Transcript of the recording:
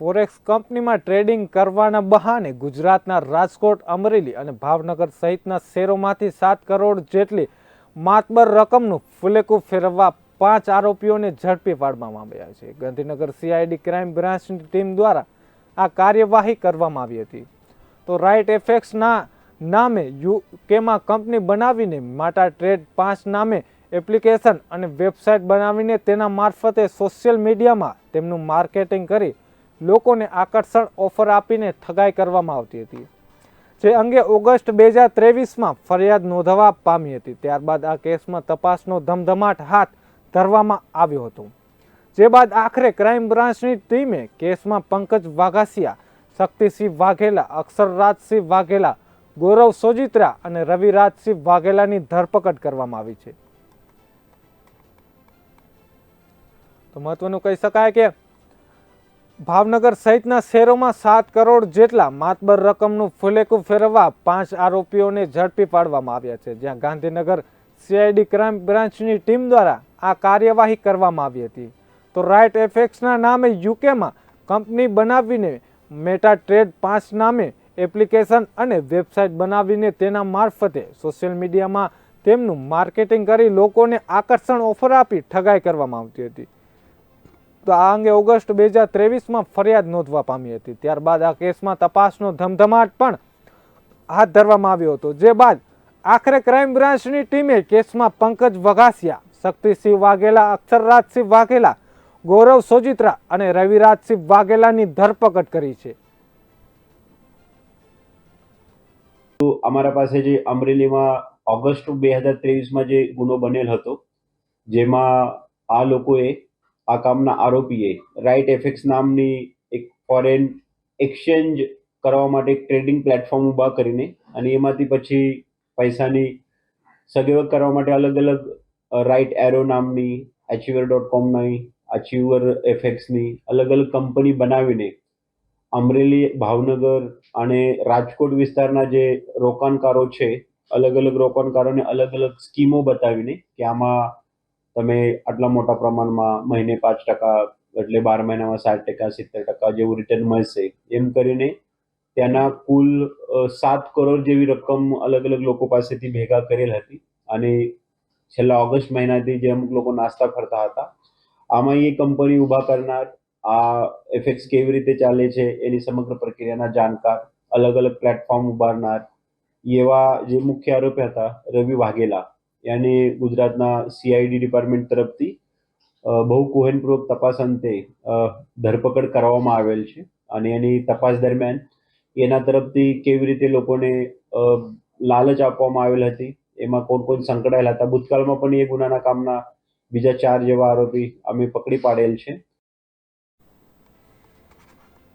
Forex કંપનીમાં trading કરવાના બહાને ગુજરાતના રાજકોટ, અમરેલી અને ભાવનગર સહિતના શેરોમાંથી સાત કરોડ જેટલી માતબર રકમનું ફુલેકું ફેરવવા પાંચ આરોપીઓને ઝડપી પાડવામાં આવ્યા છે. ગાંધીનગર સીઆઈડી ક્રાઇમ બ્રાન્ચની ટીમ દ્વારા આ કાર્યવાહી કરવામાં આવી હતી. તો રાઇટ એફેક્સના નામે યુકેમાં કંપની બનાવીને માટા ટ્રેડ પાંચ નામે એપ્લિકેશન અને વેબસાઇટ બનાવીને તેના મારફતે સોશિયલ મીડિયામાં તેમનું માર્કેટિંગ કરી લોકોને આકર્ષણ ઓફર આપીને ઠગાઈ કરવામાં આવતી હતી. જે અંગે ઓગસ્ટ બે હજાર ત્રેવીસમાં ફરિયાદ નોંધવા પામી હતી. ત્યારબાદ આ કેસમાં તપાસનો ધમધમાટ હાથ ધરવામાં આવ્યો હતો. જે બાદ આખરે ક્રાઇમ બ્રાન્ચની ટીમે કેસમાં પંકજ વાઘાસિયા, શક્તિસિંહ વાઘેલા, અક્ષરરાજસિંહ વાઘેલા, ગૌરવ સોજિત્રા અને રવિરાજસિંહ વાઘેલાની ધરપકડ કરવામાં આવી છે. તો મહત્વનું કહી શકાય કે ભાવનગર સહિતના શહેરોમાં સાત કરોડ જેટલા માતબર રકમનું ફુલેકું ફેરવવા પાંચ આરોપીઓને ઝડપી પાડવામાં આવ્યા છે, જ્યાં ગાંધીનગર સીઆઈડી ક્રાઇમ બ્રાન્ચની ટીમ દ્વારા આ કાર્યવાહી કરવામાં આવી હતી. તો રાઇટ એફેક્સના નામે યુકેમાં કંપની બનાવીને મેટા ટ્રેડ પાંચ નામે એપ્લિકેશન અને વેબસાઇટ બનાવીને તેના મારફતે સોશિયલ મીડિયામાં તેમનું માર્કેટિંગ કરી લોકોને આકર્ષણ ઓફર આપી ઠગાઈ કરવામાં આવતી હતી. તો આ અંગે ઓગસ્ટ બે હજાર ત્રેવીસમાં ફરિયાદ નોંધવા પામી હતી. ત્યારબાદ આ કેસમાં તપાસનો ધમધમાટ પણ હાથ ધરવામાં આવ્યો હતો. જે બાદ આખરે ક્રાઇમ બ્રાન્ચની ટીમે કેસમાં પંકજ વઘાસિયા, શક્તિસિંહ વાઘેલા, અક્ષરરાજસિંહ વાઘેલા, ગૌરવ સોજિત્રા અને રવિરાજસિંહ વાઘેલાની ધરપકડ કરી છે. તો અમારા પાસે જે અમરેલીમાં ઓગસ્ટ બે હજાર ત્રેવીસમાં જે ગુનો બનેલ હતો, જેમાં આ લોકોએ આ કામના આરોપીએ રાઇટ એફેક્સ નામની એક ફોરેન એક્સચેન્જ કરવા માટે એક ટ્રેડિંગ પ્લેટફોર્મ ઊભા કરીને અને એમાંથી પછી પૈસાની સગવડ કરવા માટે અલગ અલગ રાઇટ એરો નામની અચીવર ડોટ કોમની અચીવર એફેક્સની અલગ અલગ કંપની બનાવીને અમરેલી, ભાવનગર અને રાજકોટ વિસ્તારના જે રોકાણકારો છે, અલગ અલગ રોકાણકારોને અલગ અલગ સ્કીમો બતાવીને કે આમાં તમે આટલા મોટા પ્રમાણમાં મહિને પાંચ ટકા એટલે બાર મહિનામાં સાત ટકા, સિત્તેર ટકા જેવું રિટર્ન મળશે. એમ કરીને ત્યાંના કુલ સાત કરોડ જેવી રકમ અલગ અલગ લોકો પાસેથી ભેગા કરેલ હતી. અને છેલ્લા ઓગસ્ટ મહિનાથી જે અમુક લોકો નાસ્તા ફરતા હતા આમાં એ કંપની ઊભા કરનાર, આ એફએક્સ કેવી રીતે ચાલે છે એની સમગ્ર પ્રક્રિયાના જાણકાર, અલગ અલગ પ્લેટફોર્મ ઉભારનાર, એવા જે મુખ્ય આરોપી હતા રવિ વાઘેલા. એને ગુજરાતના સીઆઈડી ડિપાર્ટમેન્ટ તરફથી બહુ કુહેનપૂર્વક તપાસ અંતે ધરપકડ કરવામાં આવેલ છે. અને એની તપાસ દરમિયાન એના તરફથી કેવી રીતે લોકોને લાલચ આપવામાં આવેલ હતી, એમાં કોણ કોણ સંકળાયેલા હતા, ભૂતકાળમાં પણ એ ગુનાના કામના બીજા ચાર જેવા આરોપી અમે પકડી પાડેલ છે.